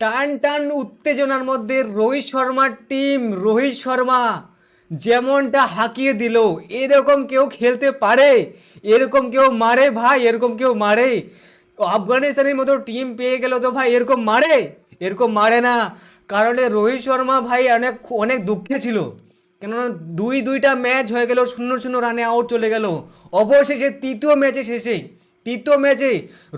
টান টান উত্তেজনার মধ্যে রোহিত শর্মার টিম রোহিত শর্মা যেমনটা হাঁকিয়ে দিল, এরকম কেউ খেলতে পারে, এরকম কেউ মারে ভাই, এরকম কেউ মারে। আফগানিস্তানের মতো টিম পেয়ে গেল তো ভাই, এরকম মারে? এরকম মারে না। কারণ রোহিত শর্মা ভাই অনেক অনেক দুঃখে ছিল। কেননা দুই, দুইটা ম্যাচ হয়ে গেল, শূন্য শূন্য রানে আউট চলে গেল। অবশেষে তৃতীয় ম্যাচে শেষে তৃতীয় ম্যাচে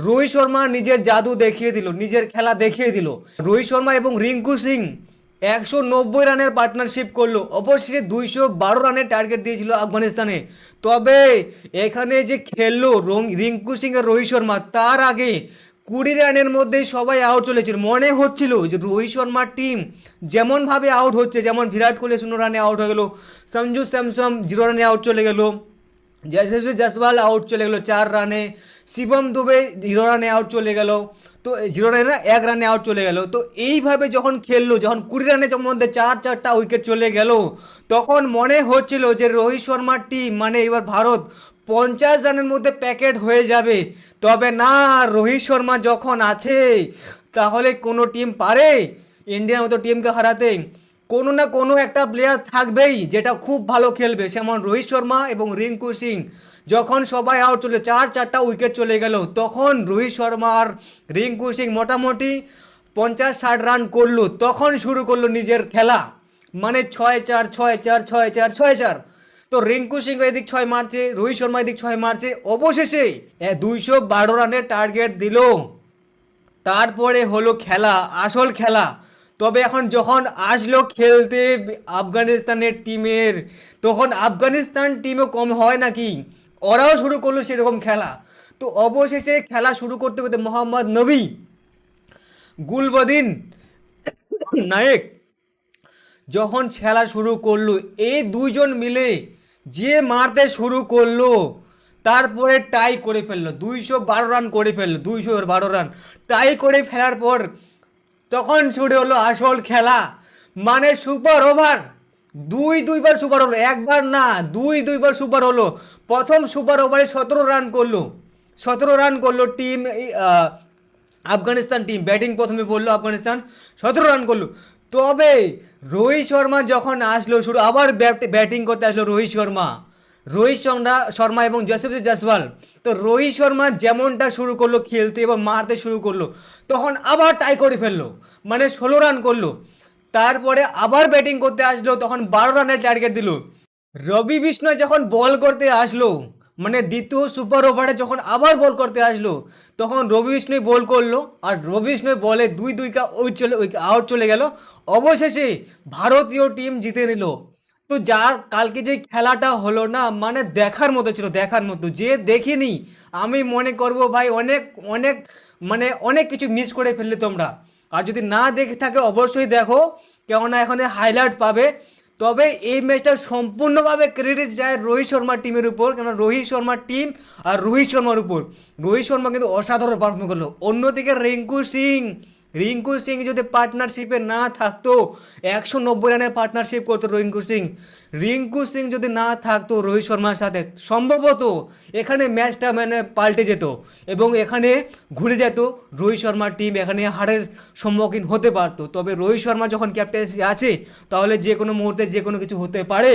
রোহিত শর্মা নিজের জাদু দেখিয়ে দিল, নিজের খেলা দেখিয়ে দিল। রোহিত শর্মা এবং রিঙ্কু সিং একশো নব্বই রানের পার্টনারশিপ করল, অবশেষে দুইশো বারো রানের টার্গেট দিয়েছিল আফগানিস্তানে। তবে এখানে যে খেললো রিঙ্কু সিং আর রোহিত শর্মা, তার আগে কুড়ি রানের মধ্যেই সবাই আউট চলেছিল। মনে হচ্ছিল যে রোহিত শর্মার টিম যেমনভাবে আউট হচ্ছে, যেমন বিরাট কোহলি শূন্য রানে আউট হয়ে গেল, সঞ্জু স্যামসম জিরো রানে আউট চলে গেল। যশস্বী জসওয়াল আউট চলে গেল, চার রানে। শিবম দুবে জিরো রানে আউট চলে গেল। তো জিরো রানে না এক রানে আউট চলে গেল। তো এইভাবে যখন খেললো, যখন কুড়ি রানের মধ্যে চার চারটা উইকেট চলে গেল, তখন মনে হচ্ছিল যে রোহিত শর্মার টিম মানে এবার ভারত পঞ্চাশ রানের মধ্যে প্যাকেট হয়ে যাবে। তবে না, রোহিত শর্মা যখন আছে, তাহলে কোনো টিম পারে? ইন্ডিয়ার মতো টিমকে হারাতে। কোনো না কোনো একটা প্লেয়ার থাকবেই যেটা খুব ভালো খেলবে, যেমন রোহিত শর্মা এবং রিঙ্কু সিং। যখন সবাই আউট চলে, চার চারটা উইকেট চলে গেল, তখন রোহিত শর্মা আর রিঙ্কু সিং মোটামুটি পঞ্চাশ ষাট রান করল, তখন শুরু করল নিজের খেলা। মানে ছয় চার ছয় চার ছয় চার ছয় চার। তো রিঙ্কু সিং এদিক ছয় মারছে, রোহিত শর্মা এদিক ছয় মারছে, অবশেষে দুইশো বারো রানের টার্গেট দিল। তারপরে হলো খেলা, আসল খেলা। তবে এখন যখন আসলো খেলতে আফগানিস্তানের টিমের, তখন আফগানিস্তান টিমও কম হয় নাকি? ওরাও শুরু করল সেরকম খেলা। তো অবশেষে খেলা শুরু করতে করতে মোহাম্মদ নবী, গুলবদিন নায়েক যখন খেলা শুরু করল, এই দুইজন মিলে যে মারতে শুরু করল, তারপরে টাই করে ফেলল। দুইশো বারো রান করে ফেলল, দুইশো বারো রান টাই করে ফেলার পর তখন শুরু হলো আসল খেলা। মানে সুপার ওভার। দুই দুইবার সুপার হলো। একবার না, দুই দুইবার সুপার হলো। প্রথম সুপার ওভারে সতেরো রান করল। সতেরো রান করল টিম আফগানিস্তান টিম। ব্যাটিং প্রথমে বলল আফগানিস্তান, সতেরো রান করল। তবে রোহিত শর্মা যখন আসলো, শুরু আবার ব্যাটিং করতে আসলো রোহিত শর্মা। রোহিত শর্মা এবং যশস্বী জসওয়াল তো রোহিত শর্মা যেমনটা শুরু করল, খেলতে এবং মারতে শুরু করল, তখন আবার টাই করে ফেলল মানে ষোলো রান করল। তারপরে আবার ব্যাটিং করতে আসলো, তখন বারো রানের টার্গেট দিল। রবি বিষ্ণয় যখন বল করতে আসলো মানে দ্বিতীয় সুপার ওভারে যখন আবার বল করতে আসলো, তখন রবি বিষ্ণয় বল করল, আর রবি বিষ্ণয় বলে দুই দুইটা উইট চলে আউট চলে গেল। অবশেষে ভারতীয় টিম জিতে নিল। তো যার কালকে যে খেলাটা হলো না মানে দেখার মতো ছিল, দেখার মতো। যে দেখিনি, আমি মনে করব ভাই অনেক অনেক মানে অনেক কিছু মিস করে ফেললে তোমরা। আর যদি না দেখে থাকে, অবশ্যই দেখো, কেননা এখানে হাইলাইট পাবে। তবে এই ম্যাচটা সম্পূর্ণভাবে ক্রেডিট যায় রোহিত শর্মার টিমের উপর কেন রোহিত শর্মার টিম আর রোহিত শর্মার উপর। রোহিত শর্মা কিন্তু অসাধারণ পারফর্ম করল। অন্যদিকে রিঙ্কু সিং রিঙ্কু সিং যদি পার্টনারশিপে না থাকতো, একশো নব্বই রানের পার্টনারশিপ করতো রিঙ্কু সিং। রিঙ্কু সিং যদি না থাকতো রোহিত শর্মার সাথে সম্ভবত এখানে ম্যাচটা মানে পাল্টে যেত এবং এখানে ঘুরে যেত রোহিত শর্মার টিম এখানে হারের সম্মুখীন হতে পারতো। তবে রোহিত শর্মা যখন ক্যাপ্টেন্সি আছে, তাহলে যে কোনো মুহূর্তে যে কোনো কিছু হতে পারে।